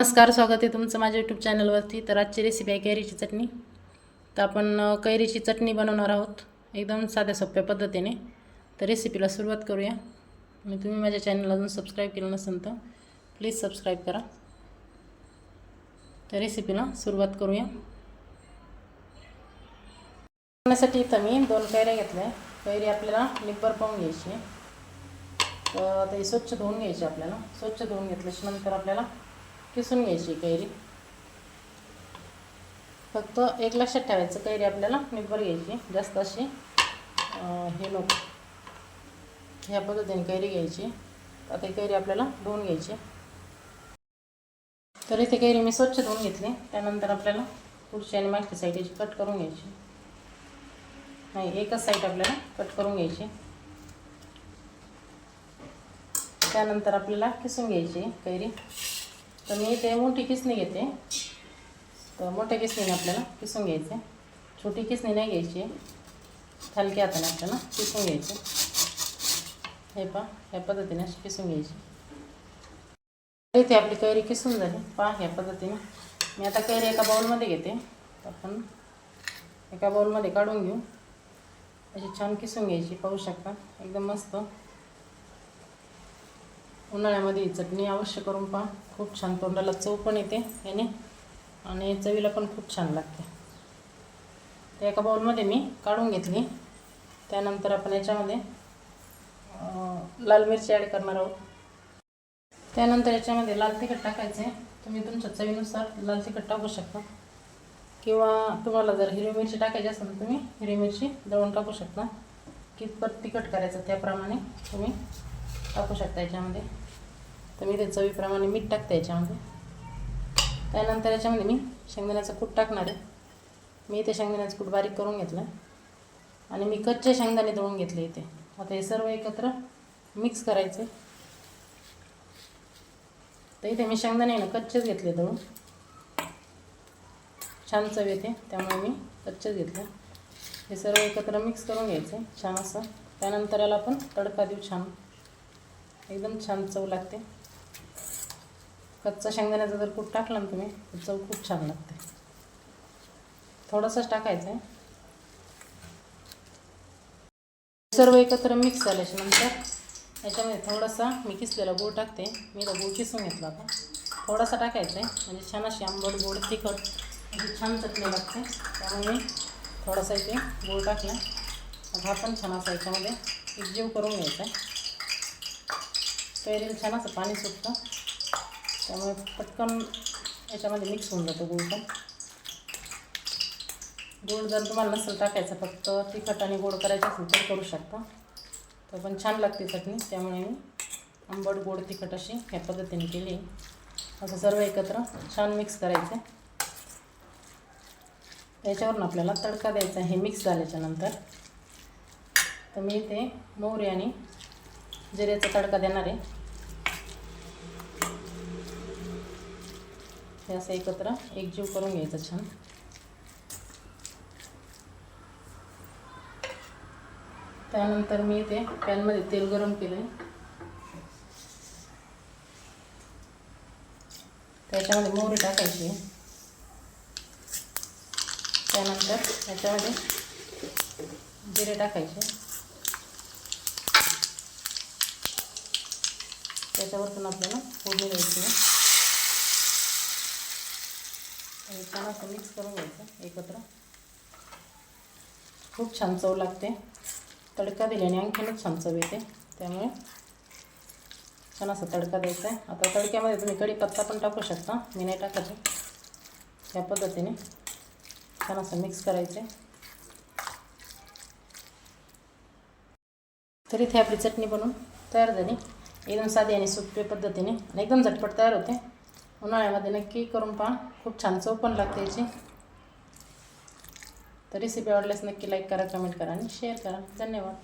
नमस्कार स्वागत आहे तुमचं माझ्या यूट्यूब चॅनलवरती. तर आजची रेसिपी आहे कैरीची चटणी. तर आपण कैरीची चटणी बनवणार आहोत. एकदम साध्या सोप्या पद्धतीने. तर रेसिपीला सुरुवात करूया. आणि तुम्ही माझ्या चॅनल अजून सबस्क्राईब केलं नसेल तर प्लीज सबस्क्राईब करा. तर रेसिपीला सुरुवात करूया. बनवण्यासाठी इथं मी दोन कैऱ्या घेतल्या. कैरी आपल्याला निब्बर पाहून घ्यायची आहे. तर आता ही स्वच्छ धुवून घ्यायची आपल्याला. स्वच्छ धुवून घेतल्याच्या नंतर आपल्याला किसून घ्यायची कैरी? फक्त एक लक्षात ठेवायचं कैरी आपल्याला निब्बर घ्यायची. जास्त अशी हे नको. ह्या पद्धतीने कैरी घ्यायची. आता ही कैरी आपल्याला धुवून घ्यायची. तर इथे कैरी मी स्वच्छ धुवून घेतली. त्यानंतर आपल्याला पुढची आणि मागची साईड याची कट करून घ्यायची. नाही एकच साईड आपल्याला कट करून घ्यायची. त्यानंतर आपल्याला किसून घ्यायची कैरी. तर मी इथे मोठी किसणी घेते. तर मोठ्या किसणीने आपल्याला किसून घ्यायचे. छोटी किसणी नाही घ्यायची. हलक्या हाताने आपल्याला किसून घ्यायचे. हे पहा ह्या पद्धतीने अशी किसून घ्यायची. इथे आपली कैरी किसून झाली. पहा ह्या पद्धतीने. मी आता कैरी एका बाउलमध्ये घेते. तर आपण एका बाउलमध्ये काढून घेऊ. अशी छान किसून पाहू शकता. एकदम मस्त. उन्हाळ्यामध्ये ही चटणी अवश्य करून पहा. खूप छान तोंडाला चव पण येते याने. आणि चवीला पण खूप छान लागते. तर एका बाउलमध्ये मी काढून घेतली. त्यानंतर आपण याच्यामध्ये लाल मिरची ॲड करणार आहोत. त्यानंतर याच्यामध्ये लाल तिखट टाकायचे. तुम्ही तुमच्या चवीनुसार लाल तिखट टाकू शकता. किंवा तुम्हाला जर हिरवी मिरची टाकायची असेल तर तुम्ही हिरवी मिरची दळून टाकू शकता. कितपत तिखट करायचं त्याप्रमाणे तुम्ही टाकू शकता याच्यामध्ये. तर मी ते चवीप्रमाणे मीठ टाकते याच्यामध्ये. त्यानंतर याच्यामध्ये मी शेंगदाण्याचं कूट टाकणार आहे. मी इथे शेंगदाण्याचं कूट बारीक करून घेतलं. आणि मी कच्चे शेंगदाणे दळून घेतले इथे. आता हे सर्व एकत्र मिक्स करायचे. तर इथे मी शेंगदाणे ना कच्चेच घेतले दळून छान चव येते त्यामुळे मी कच्चेच घेतले. हे सर्व एकत्र मिक्स करून घ्यायचे छान असं. त्यानंतर याला आपण तडका देऊ छान. एकदम छान चव लागते. कच्चा शेंगदाण्याचा जर कूट टाकला ना तुम्ही तर चव खूप छान लागते. थोडंसंच टाकायचं आहे. सर्व एकत्र मिक्स झाल्याच्यानंतर याच्यामध्ये थोडासा मी किसलेला गूळ टाकते. मी तर गूळ किसून घेतला आता. थोडासा टाकायचा आहे म्हणजे छान अशी आंबट गोड तिखट म्हणजे छान चटणी लागते. त्यामुळे मी थोडासा इथे गूळ टाकला. हा पण छान असा याच्यामध्ये एकजीव करून घ्यायचा आहे. तयारीला छान असं पाणी सुटतं. त्यामुळे पटकन याच्यामध्ये मिक्स होऊन जातो गूळ पण. गोड जर तुम्हाला नसेल टाकायचं फक्त तिखट आणि गोड करायचं असेल तर करू शकता. तर पण छान लागते चटणी त्यामुळे मी आंबट गोड तिखट अशी ह्या पद्धतीने केली असं सर्व एकत्र छान मिक्स करायचं. याच्यावरून आपल्याला तडका द्यायचा हे मिक्स झाल्याच्यानंतर. तर मी इथे मोहरी आणि जिऱ्याचा तडका देणार आहे. हे असं एकत्र एकजीव करून घ्यायचं छान. त्यानंतर मी ते पॅनमध्ये तेल गरम केलं आहे त्याच्यामध्ये मोहरी टाकायची. त्यानंतर त्याच्यामध्ये जिरे टाकायचे. त्याच्यावर पण आपल्याला फोडणी द्यायची. आहे छान असं मिक्स करून घ्यायचं एकत्र. खूप छान चव लागते. तडका दिल्याने आणखीनच छान चव येते. त्यामुळे छान असा तडका द्यायचा आहे. आता तडक्यामध्ये तुम्ही कढीपत्ता पण टाकू शकता. मी नाही टाकायचे या पद्धतीने छान असं मिक्स करायचे. तर इथे आपली चटणी बनवून तयार झाली. एकदम साधी आणि सोप्या पद्धतीने आणि एकदम झटपट तयार होते. उन्हाळ्यामध्ये नक्की करून पहा. खूप छान चव पण लागते याची. तर रेसिपी आवडल्यास नक्की लाईक करा कमेंट करा आणि शेअर करा. धन्यवाद.